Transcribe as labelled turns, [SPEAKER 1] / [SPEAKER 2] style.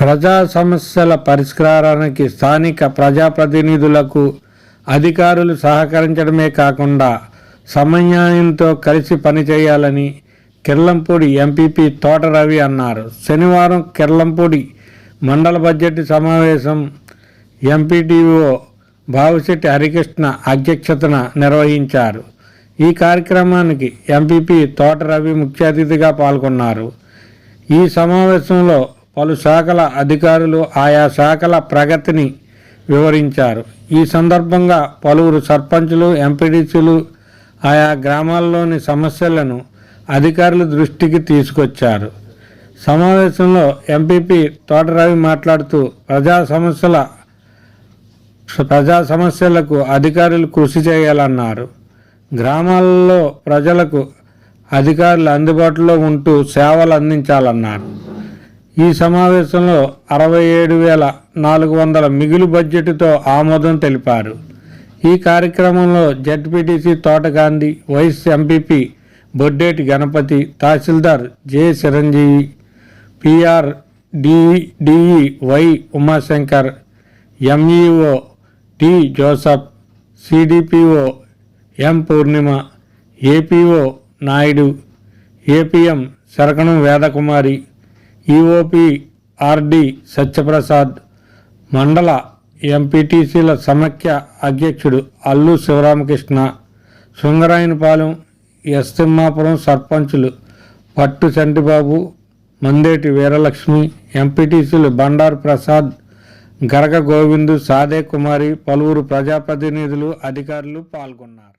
[SPEAKER 1] ప్రజా సమస్యల పరిష్కారానికి స్థానిక ప్రజాప్రతినిధులకు అధికారులు సహకరించడమే కాకుండా సమన్యాయంతో కలిసి పనిచేయాలని కిర్లంపూడి ఎంపీపీ తోట రవి అన్నారు శనివారం కిర్లంపూడి మండల బడ్జెట్ సమావేశం ఎంపీటీఓ బావిశెట్టి హరికృష్ణ అధ్యక్షతన నిర్వహించారు ఈ కార్యక్రమానికి ఎంపీపీ తోట రవి ముఖ్య అతిథిగా పాల్గొన్నారు ఈ సమావేశంలో పలు శాఖల అధికారులు ఆయా శాఖల ప్రగతిని వివరించారు ఈ సందర్భంగా పలువురు సర్పంచులు ఎంపీడీసీలు ఆయా గ్రామాల్లోని సమస్యలను అధికారుల దృష్టికి తీసుకొచ్చారు సమావేశంలో ఎంపీపీ తోటరవి మాట్లాడుతూ ప్రజా సమస్యల ప్రజా సమస్యలకు అధికారులు కృషి చేయాలన్నారు గ్రామాల్లో ప్రజలకు అధికారులు అందుబాటులో ఉంటూ సేవలు అందించాలన్నారు ఈ సమావేశంలో అరవై ఏడు వేల నాలుగు వందల మిగులు బడ్జెట్తో ఆమోదం తెలిపారు ఈ కార్యక్రమంలో ZPTC Thotagandhi vice MPP Boddeti Ganapathi tahsildar J Chiranjeevi PR DDE Y Umashankar MEO T Joseph CDPO M Purnima APO Naidu APM Sarakanam Vedakumari EOP e RD Satyaprasad మండల ఎంపీటీసీల సమైక్య అధ్యక్షుడు అల్లు శివరామకృష్ణ శృంగరాయనపాలెం ఎస్ తిమ్మాపురం సర్పంచులు పట్టు చంటిబాబు మందేటి వీరలక్ష్మి ఎంపీటీసీలు బండారు ప్రసాద్ గరగ గోవిందు సాదే కుమారి పలువురు ప్రజాప్రతినిధులు అధికారులు పాల్గొన్నారు